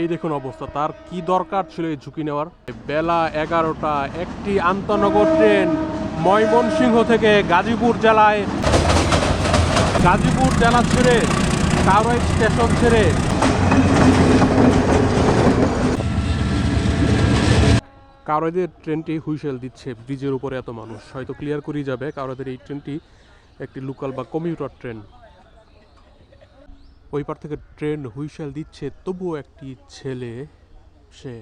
এই দেখুন অবস্থা। তার কি দরকার ছিল এই ঝুঁকি নেওয়ার? বেলা এগারোটা, একটি আন্তনগর ট্রেন ময়মনসিংহ থেকে গাজীপুর জেলায়। গাজীপুর জেলা ছেড়ে কারোই স্টেশন ছেড়ে। কারোদের ট্রেনটি হুইসেল দিচ্ছে ব্রিজের উপরে এত মানুষ। হয়তো ক্লিয়ার করেই যাবে কারোদের এই ট্রেনটি একটি লোকাল বা কমিউটার ট্রেন। ওই পার থেকে ট্রেন হুইসেল দিচ্ছে, তবুও একটি ছেলে, সে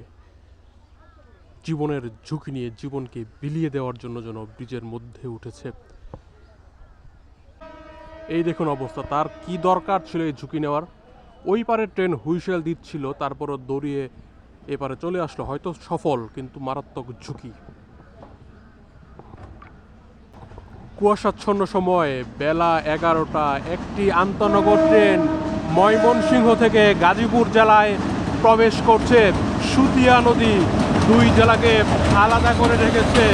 জীবনের ঝুঁকি নিয়ে জীবনকে বিলিয়ে দেওয়ার জন্য যেন ব্রিজের মধ্যে উঠেছে। এই দেখুন অবস্থা, তার কি দরকার ছিল এই ঝুঁকি নেওয়ার? ওই পারে ট্রেন হুইসেল দিচ্ছিল, তারপরও দৌড়িয়ে এপারে চলে আসলো, হয়তো সফল, কিন্তু মারাত্মক ঝুঁকি। কুয়াশাচ্ছন্ন সময়ে, বেলা এগারোটা, একটি আন্তনগর ট্রেন। ময়মনসিংহ থেকে গাজীপুর জেলায় প্রবেশ করছে সুতিয়া নদী। দুই জেলাকে আলাদা করে রেখেছে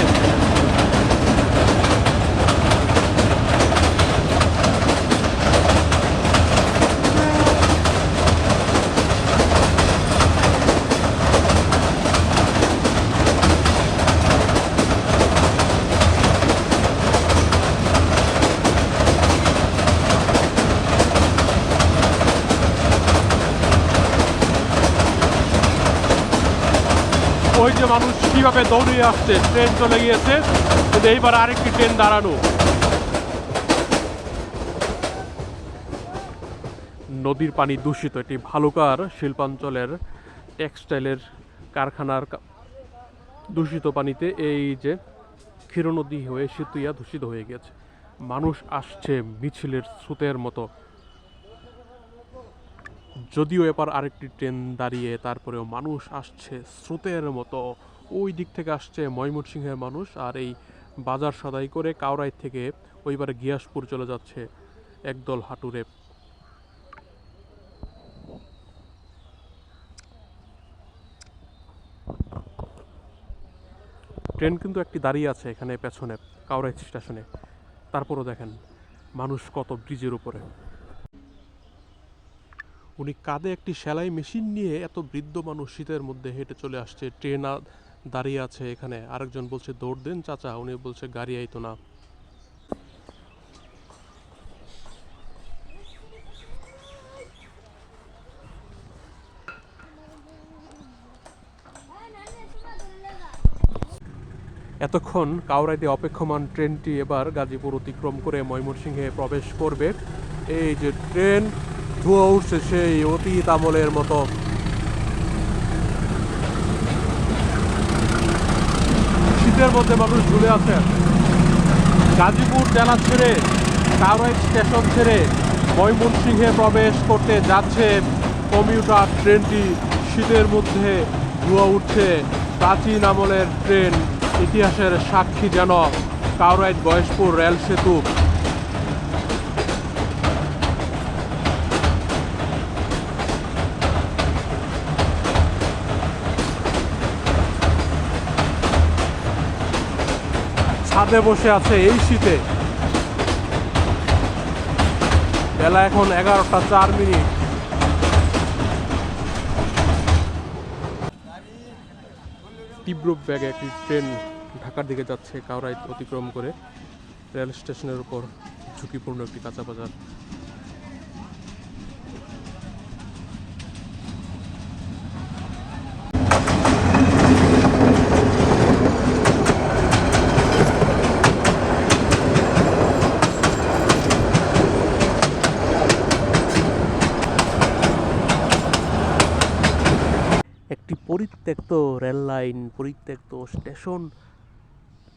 ওই যে মানুষ কীভাবে দৌড়িয়ে আসছে ট্রেন চলে গিয়েছে, কিন্তু এইবার আরেকটি ট্রেন দাঁড়ানো। নদীর পানি দূষিত, এটি ভালুকার শিল্পাঞ্চলের টেক্সটাইলের কারখানার দূষিত পানিতে এই যে ক্ষীরনদী হয়ে সেতুইয়া দূষিত হয়ে গেছে। মানুষ আসছে মিছিলের স্রোতের মতো। যদিও এবার আরেকটি ট্রেন দাঁড়িয়ে তারপরেও মানুষ আসছে স্রোতের মতো। ওই দিক থেকে আসছে ময়মনসিংহের মানুষ আর এই বাজার সদাই করে কাউরাই থেকে ওইবারে গিয়াসপুর চলে যাচ্ছে একদল হাঁটুরে। ট্রেন কিন্তু একটি দাঁড়িয়ে আছে এখানে পেছনে কাউরাই স্টেশনে। তারপরও দেখেন, মানুষ কত ব্রিজের উপরে। উনি কাঁধে একটি সেলাই মেশিন নিয়ে এত বৃদ্ধ মানুষ শীতের মধ্যে হেঁটে চলে আসছে। ট্রেন দাঁড়িয়ে আছে এখানে। আরেকজন বলছে, দৌড় দেন চাচা। উনি বলছে, গাড়ি আইতো না। এতক্ষণ কাউরাইতে অপেক্ষমান ট্রেনটি এবার গাজীপুর অতিক্রম করে ময়মনসিংহে প্রবেশ করবে। এই যে ট্রেন ধোয়া উঠছে সেই অতীত আমলের মতো। শীতের মধ্যে মানুষ ঝুলে আছে। গাজীপুর জেলা ছেড়ে কাউরাই স্টেশন ছেড়ে ময়মনসিংহে প্রবেশ করতে যাচ্ছে কমিউটার ট্রেনটি। শীতের মধ্যে ধোয়া উঠছে। প্রাচীন আমলের ট্রেন ইতিহাসের সাক্ষী যেন কাউরাইট গয়েশপুর রেল সেতু। ছাদে বসে আছে এই শীতে। বেলা এখন এগারোটা চার মিনিট। তীব্র ব্যাগে একটি ট্রেন ঢাকার দিকে যাচ্ছে কাউরাই অতিক্রম করে রেল স্টেশনের উপর ঝুঁকিপূর্ণ একটি কাঁচা বাজার। একটি পরিত্যক্ত রেল লাইন, পরিত্যক্ত স্টেশন।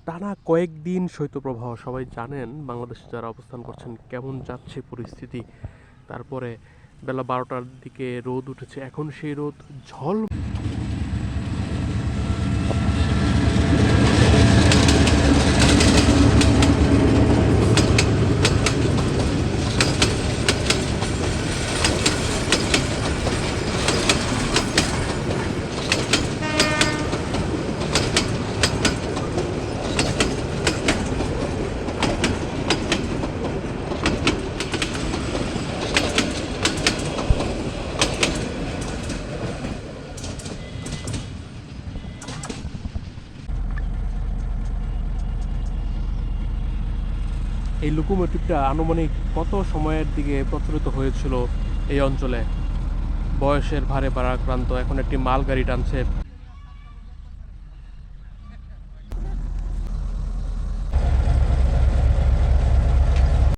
টানা কয়েকদিন শৈত্যপ্রবাহ, সবাই জানেন বাংলাদেশে যারা অবস্থান করছেন কেমন যাচ্ছে পরিস্থিতি। তারপরে বেলা বারোটার দিকে রোদ উঠেছে, এখন সেই রোদ ঝল এই লোকোমোটিভটা আনুমানিক কত সময়ের দিকে প্রচলিত হয়েছিল এই অঞ্চলে? বয়সের ভারে ভারাক্রান্ত এখন একটি মালগাড়ি টানছে